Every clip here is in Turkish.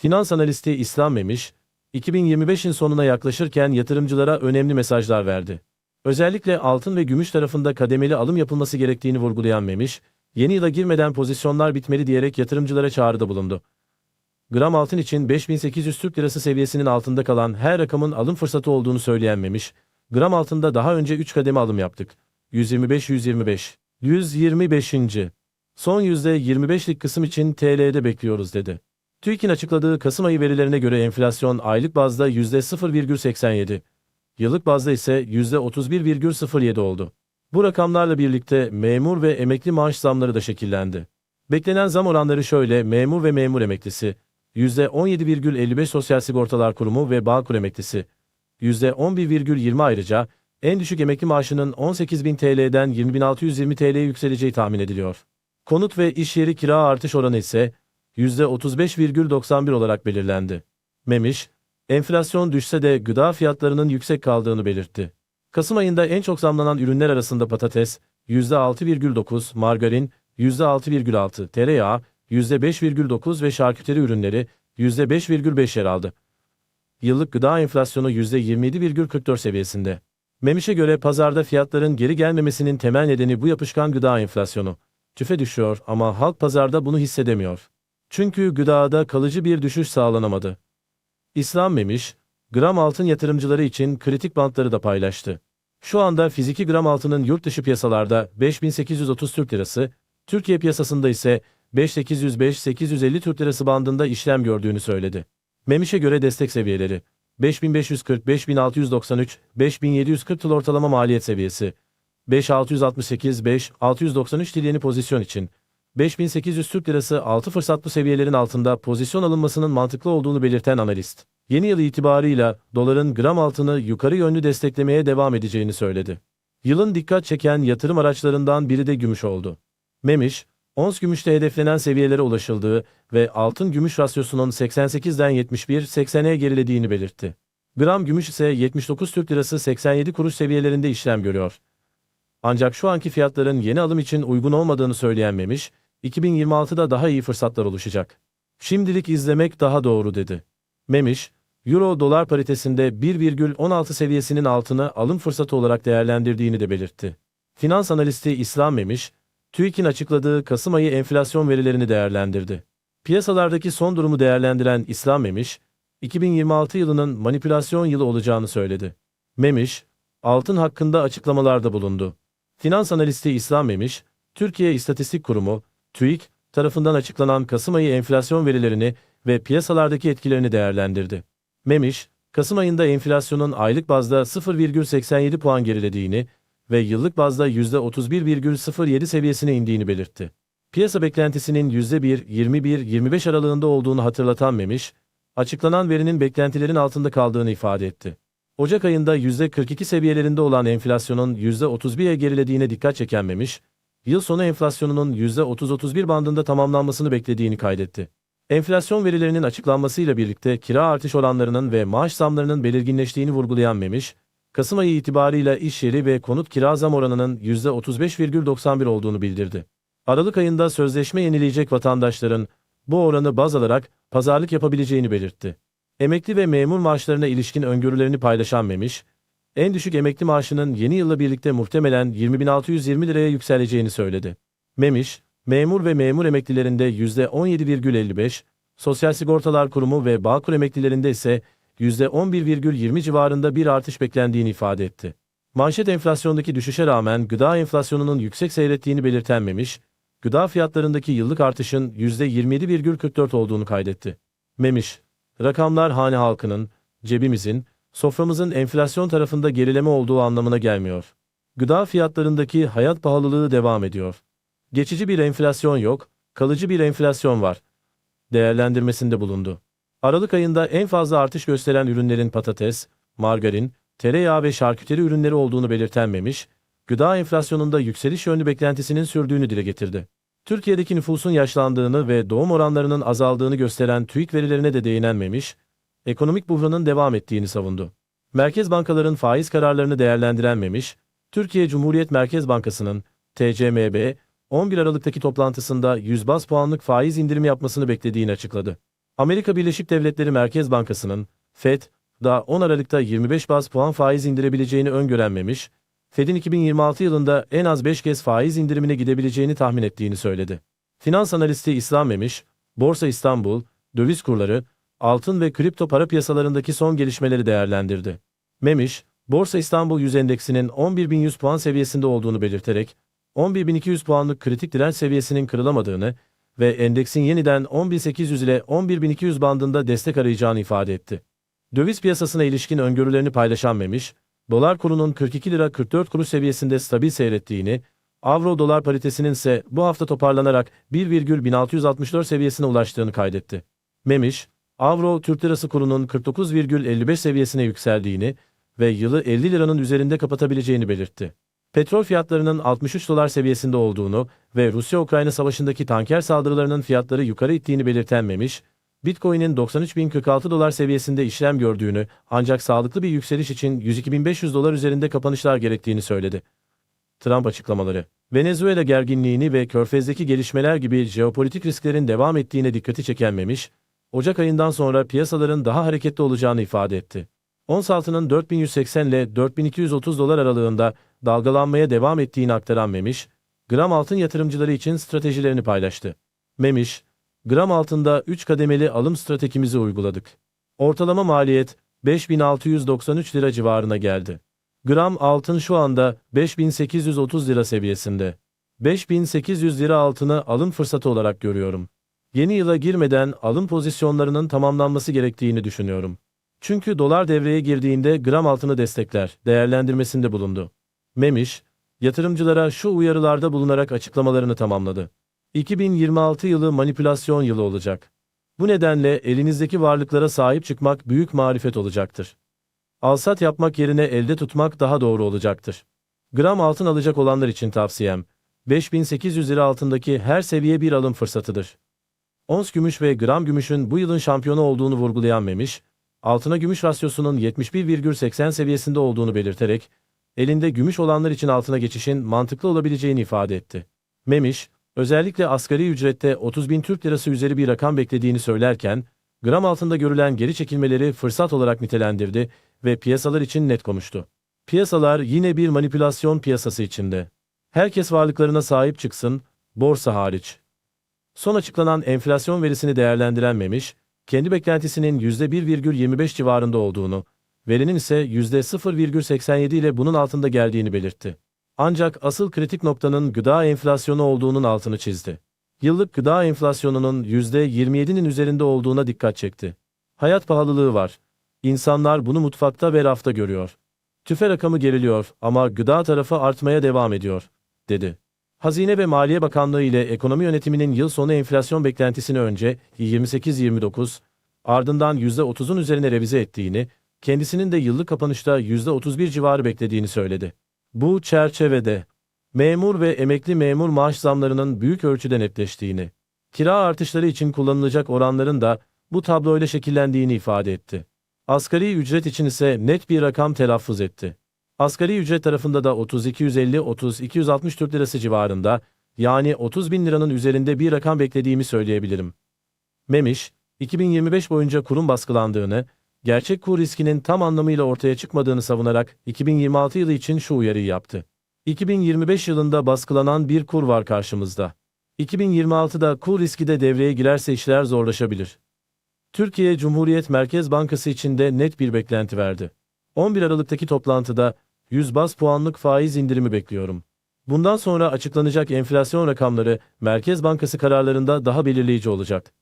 Finans analisti İslam Memiş, 2025'in sonuna yaklaşırken yatırımcılara önemli mesajlar verdi. Özellikle altın ve gümüş tarafında kademeli alım yapılması gerektiğini vurgulayan Memiş, yeni yıla girmeden pozisyonlar bitmeli diyerek yatırımcılara çağrıda bulundu. Gram altın için 5800 Türk Lirası seviyesinin altında kalan her rakamın alım fırsatı olduğunu söyleyen Memiş, gram altında daha önce 3 kademe alım yaptık. 125-125. 125. Son %25'lik kısım için TL'de bekliyoruz dedi. TÜİK'in açıkladığı Kasım ayı verilerine göre enflasyon aylık bazda %0,87, yıllık bazda ise %31,07 oldu. Bu rakamlarla birlikte memur ve emekli maaş zamları da şekillendi. Beklenen zam oranları şöyle, memur ve memur emeklisi, %17,55 Sosyal Sigortalar Kurumu ve Bağkur emeklisi, %11,20 ayrıca, en düşük emekli maaşının 18.000 TL'den 20.620 TL'ye yükseleceği tahmin ediliyor. Konut ve iş yeri kira artış oranı ise %35,91 olarak belirlendi. Memiş, enflasyon düşse de gıda fiyatlarının yüksek kaldığını belirtti. Kasım ayında en çok zamlanan ürünler arasında patates %6,9, margarin %6,6, tereyağı %5,9 ve şarküteri ürünleri %5,5 yer aldı. Yıllık gıda enflasyonu %27,44 seviyesinde. Memiş'e göre pazarda fiyatların geri gelmemesinin temel nedeni bu yapışkan gıda enflasyonu. Tüfe düşüyor ama halk pazarda bunu hissedemiyor. Çünkü gıdada kalıcı bir düşüş sağlanamadı. İslam Memiş, gram altın yatırımcıları için kritik bantları da paylaştı. Şu anda fiziki gram altının yurt dışı piyasalarda 5830 Türk Lirası, Türkiye piyasasında ise 5805-850 Türk Lirası bandında işlem gördüğünü söyledi. Memiş'e göre destek seviyeleri 5540, 5693, 5740 TL ortalama maliyet seviyesi, 5668, 5693 TL yeni pozisyon için, 5800 Türk Lirası altı fırsatlı seviyelerin altında pozisyon alınmasının mantıklı olduğunu belirten analist, yeni yıl itibarıyla doların gram altını yukarı yönlü desteklemeye devam edeceğini söyledi. Yılın dikkat çeken yatırım araçlarından biri de gümüş oldu. Memiş, ons gümüşte hedeflenen seviyelere ulaşıldığı ve altın gümüş rasyosunun 88'den 71-80'e gerilediğini belirtti. Gram gümüş ise 79 Türk Lirası 87 kuruş seviyelerinde işlem görüyor. Ancak şu anki fiyatların yeni alım için uygun olmadığını söyleyen Memiş, 2026'da daha iyi fırsatlar oluşacak. Şimdilik izlemek daha doğru dedi. Memiş, Euro dolar paritesinde 1,16 seviyesinin altını alım fırsatı olarak değerlendirdiğini de belirtti. Finans analisti İslam Memiş, TÜİK'in açıkladığı Kasım ayı enflasyon verilerini değerlendirdi. Piyasalardaki son durumu değerlendiren İslam Memiş, 2026 yılının manipülasyon yılı olacağını söyledi. Memiş, altın hakkında açıklamalarda bulundu. Finans analisti İslam Memiş, Türkiye İstatistik Kurumu, TÜİK, tarafından açıklanan Kasım ayı enflasyon verilerini ve piyasalardaki etkilerini değerlendirdi. Memiş, Kasım ayında enflasyonun aylık bazda 0,87 puan gerilediğini ve yıllık bazda %31,07 seviyesine indiğini belirtti. Piyasa beklentisinin %1-21-25 aralığında olduğunu hatırlatan Memiş, açıklanan verinin beklentilerin altında kaldığını ifade etti. Ocak ayında %42 seviyelerinde olan enflasyonun %31'e gerilediğine dikkat çeken Memiş, yıl sonu enflasyonunun %30-31 bandında tamamlanmasını beklediğini kaydetti. Enflasyon verilerinin açıklanmasıyla birlikte kira artış oranlarının ve maaş zamlarının belirginleştiğini vurgulayan Memiş, Kasım ayı itibarıyla iş yeri ve konut kira zam oranının %35,91 olduğunu bildirdi. Aralık ayında sözleşme yenileyecek vatandaşların bu oranı baz alarak pazarlık yapabileceğini belirtti. Emekli ve memur maaşlarına ilişkin öngörülerini paylaşan Memiş, en düşük emekli maaşının yeni yılla birlikte muhtemelen 20.620 liraya yükseleceğini söyledi. Memiş, memur ve memur emeklilerinde %17,55, Sosyal Sigortalar Kurumu ve Bağkur emeklilerinde ise %11,20 civarında bir artış beklendiğini ifade etti. Manşet enflasyondaki düşüşe rağmen gıda enflasyonunun yüksek seyrettiğini belirten Memiş, gıda fiyatlarındaki yıllık artışın %27,44 olduğunu kaydetti. Memiş, rakamlar hane halkının, cebimizin, soframızın enflasyon tarafında gerileme olduğu anlamına gelmiyor. Gıda fiyatlarındaki hayat pahalılığı devam ediyor. Geçici bir enflasyon yok, kalıcı bir enflasyon var. Değerlendirmesinde bulundu. Aralık ayında en fazla artış gösteren ürünlerin patates, margarin, tereyağı ve şarküteri ürünleri olduğunu belirten Memiş, gıda enflasyonunda yükseliş yönlü beklentisinin sürdüğünü dile getirdi. Türkiye'deki nüfusun yaşlandığını ve doğum oranlarının azaldığını gösteren TÜİK verilerine de değinen Memiş, ekonomik buhranın devam ettiğini savundu. Merkez bankaların faiz kararlarını değerlendiren Memiş, Türkiye Cumhuriyet Merkez Bankası'nın TCMB 11 Aralık'taki toplantısında 100 bas puanlık faiz indirimi yapmasını beklediğini açıkladı. Amerika Birleşik Devletleri Merkez Bankası'nın FED, da 10 Aralık'ta 25 baz puan faiz indirebileceğini öngörenmemiş, Fed'in 2026 yılında en az 5 kez faiz indirimine gidebileceğini tahmin ettiğini söyledi. Finans analisti İslam Memiş, Borsa İstanbul, döviz kurları, altın ve kripto para piyasalarındaki son gelişmeleri değerlendirdi. Memiş, Borsa İstanbul 100 endeksinin 11.100 puan seviyesinde olduğunu belirterek, 11.200 puanlık kritik direnç seviyesinin kırılamadığını ve endeksin yeniden 10.800 ile 11.200 bandında destek arayacağını ifade etti. Döviz piyasasına ilişkin öngörülerini paylaşan Memiş, dolar kurunun 42 lira 44 kuruş seviyesinde stabil seyrettiğini, avro dolar paritesinin ise bu hafta toparlanarak 1,1664 seviyesine ulaştığını kaydetti. Memiş, avro Türk lirası kurunun 49,55 seviyesine yükseldiğini ve yılı 50 liranın üzerinde kapatabileceğini belirtti. Petrol fiyatlarının 63 dolar seviyesinde olduğunu ve Rusya-Ukrayna savaşındaki tanker saldırılarının fiyatları yukarı ittiğini belirten Memiş, Bitcoin'in 93.046 dolar seviyesinde işlem gördüğünü ancak sağlıklı bir yükseliş için 102.500 dolar üzerinde kapanışlar gerektiğini söyledi. Trump açıklamaları Venezuela gerginliğini ve Körfez'deki gelişmeler gibi jeopolitik risklerin devam ettiğine dikkati çeken Memiş, Ocak ayından sonra piyasaların daha hareketli olacağını ifade etti. Ons altının 4180 ile 4230 dolar aralığında dalgalanmaya devam ettiğini aktaran Memiş, gram altın yatırımcıları için stratejilerini paylaştı. Memiş, gram altında 3 kademeli alım stratejimizi uyguladık. Ortalama maliyet 5693 lira civarına geldi. Gram altın şu anda 5830 lira seviyesinde. 5800 lira altını alım fırsatı olarak görüyorum. Yeni yıla girmeden alım pozisyonlarının tamamlanması gerektiğini düşünüyorum. Çünkü dolar devreye girdiğinde gram altını destekler, değerlendirmesinde bulundu. Memiş, yatırımcılara şu uyarılarda bulunarak açıklamalarını tamamladı. 2026 yılı manipülasyon yılı olacak. Bu nedenle elinizdeki varlıklara sahip çıkmak büyük marifet olacaktır. Alsat yapmak yerine elde tutmak daha doğru olacaktır. Gram altın alacak olanlar için tavsiyem, 5800 lira altındaki her seviye bir alım fırsatıdır. Ons gümüş ve gram gümüşün bu yılın şampiyonu olduğunu vurgulayan Memiş, altına gümüş rasyosunun 71,80 seviyesinde olduğunu belirterek, elinde gümüş olanlar için altına geçişin mantıklı olabileceğini ifade etti. Memiş, özellikle asgari ücrette 30 bin Türk lirası üzeri bir rakam beklediğini söylerken, gram altında görülen geri çekilmeleri fırsat olarak nitelendirdi ve piyasalar için net konuştu. Piyasalar yine bir manipülasyon piyasası içinde. Herkes varlıklarına sahip çıksın, borsa hariç. Son açıklanan enflasyon verisini değerlendiren Memiş, kendi beklentisinin %1,25 civarında olduğunu, verinin ise %0,87 ile bunun altında geldiğini belirtti. Ancak asıl kritik noktanın gıda enflasyonu olduğunun altını çizdi. Yıllık gıda enflasyonunun %27'nin üzerinde olduğuna dikkat çekti. Hayat pahalılığı var. İnsanlar bunu mutfakta ve rafta görüyor. Tüfe rakamı geriliyor ama gıda tarafı artmaya devam ediyor, dedi. Hazine ve Maliye Bakanlığı ile Ekonomi Yönetimi'nin yıl sonu enflasyon beklentisini önce 28-29, ardından %30'un üzerine revize ettiğini, kendisinin de yıllık kapanışta %31 civarı beklediğini söyledi. Bu çerçevede memur ve emekli memur maaş zamlarının büyük ölçüde netleştiğini, kira artışları için kullanılacak oranların da bu tabloyla şekillendiğini ifade etti. Asgari ücret için ise net bir rakam telaffuz etti. Asgari ücret tarafında da 3250-3260 Türk Lirası civarında, yani 30 bin liranın üzerinde bir rakam beklediğimi söyleyebilirim. Memiş, 2025 boyunca kurun baskılandığını, gerçek kur riskinin tam anlamıyla ortaya çıkmadığını savunarak 2026 yılı için şu uyarıyı yaptı. 2025 yılında baskılanan bir kur var karşımızda. 2026'da kur riski de devreye girerse işler zorlaşabilir. Türkiye Cumhuriyet Merkez Bankası için de net bir beklenti verdi. 11 Aralık'taki toplantıda 100 bas puanlık faiz indirimi bekliyorum. Bundan sonra açıklanacak enflasyon rakamları Merkez Bankası kararlarında daha belirleyici olacak.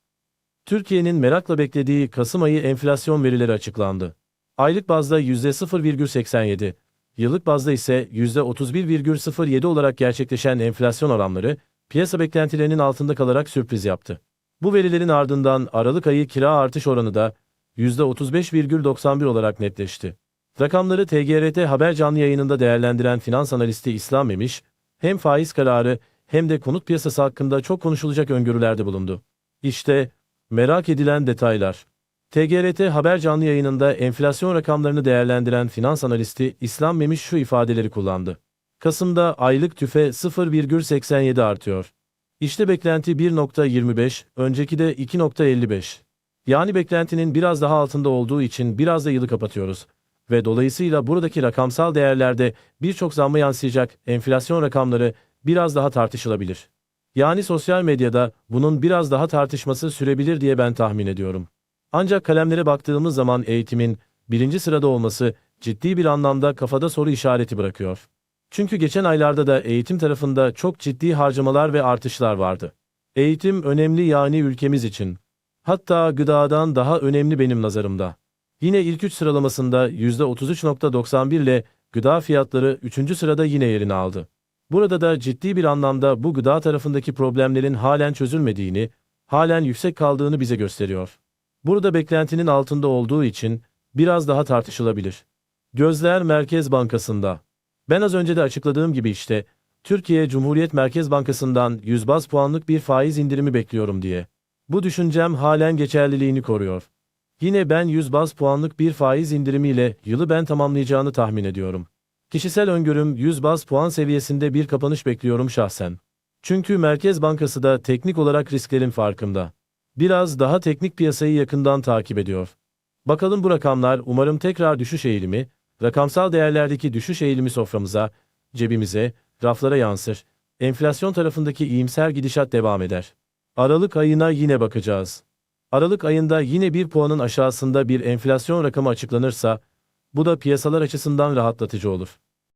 Türkiye'nin merakla beklediği Kasım ayı enflasyon verileri açıklandı. Aylık bazda %0,87, yıllık bazda ise %31,07 olarak gerçekleşen enflasyon oranları, piyasa beklentilerinin altında kalarak sürpriz yaptı. Bu verilerin ardından Aralık ayı kira artış oranı da %35,91 olarak netleşti. Rakamları TGRT Haber canlı yayınında değerlendiren finans analisti İslam Memiş, hem faiz kararı hem de konut piyasası hakkında çok konuşulacak öngörülerde bulundu. İşte merak edilen detaylar. TGRT Haber canlı yayınında enflasyon rakamlarını değerlendiren finans analisti İslam Memiş şu ifadeleri kullandı. Kasım'da aylık tüfe 0,87 artıyor. İşte beklenti 1.25, önceki de 2.55. Yani beklentinin biraz daha altında olduğu için biraz da yılı kapatıyoruz. Ve dolayısıyla buradaki rakamsal değerlerde birçok zamma yansıyacak enflasyon rakamları biraz daha tartışılabilir. Yani sosyal medyada bunun biraz daha tartışması sürebilir diye ben tahmin ediyorum. Ancak kalemlere baktığımız zaman eğitimin birinci sırada olması ciddi bir anlamda kafada soru işareti bırakıyor. Çünkü geçen aylarda da eğitim tarafında çok ciddi harcamalar ve artışlar vardı. Eğitim önemli yani ülkemiz için. Hatta gıdadan daha önemli benim nazarımda. Yine ilk 3 sıralamasında %33.91 ile gıda fiyatları 3. sırada yine yerini aldı. Burada da ciddi bir anlamda bu gıda tarafındaki problemlerin halen çözülmediğini, halen yüksek kaldığını bize gösteriyor. Burada beklentinin altında olduğu için biraz daha tartışılabilir. Gözler Merkez Bankası'nda. Ben az önce de açıkladığım gibi işte, Türkiye Cumhuriyet Merkez Bankası'ndan 100 baz puanlık bir faiz indirimi bekliyorum diye. Bu düşüncem halen geçerliliğini koruyor. Yine ben 100 baz puanlık bir faiz indirimiyle yılı ben tamamlayacağını tahmin ediyorum. Kişisel öngörüm 100 baz puan seviyesinde bir kapanış bekliyorum şahsen. Çünkü Merkez Bankası da teknik olarak risklerin farkında. Biraz daha teknik piyasayı yakından takip ediyor. Bakalım bu rakamlar umarım tekrar düşüş eğilimi, rakamsal değerlerdeki düşüş eğilimi soframıza, cebimize, raflara yansır, enflasyon tarafındaki iyimser gidişat devam eder. Aralık ayına yine bakacağız. Aralık ayında yine bir puanın aşağısında bir enflasyon rakamı açıklanırsa, bu da piyasalar açısından rahatlatıcı olur.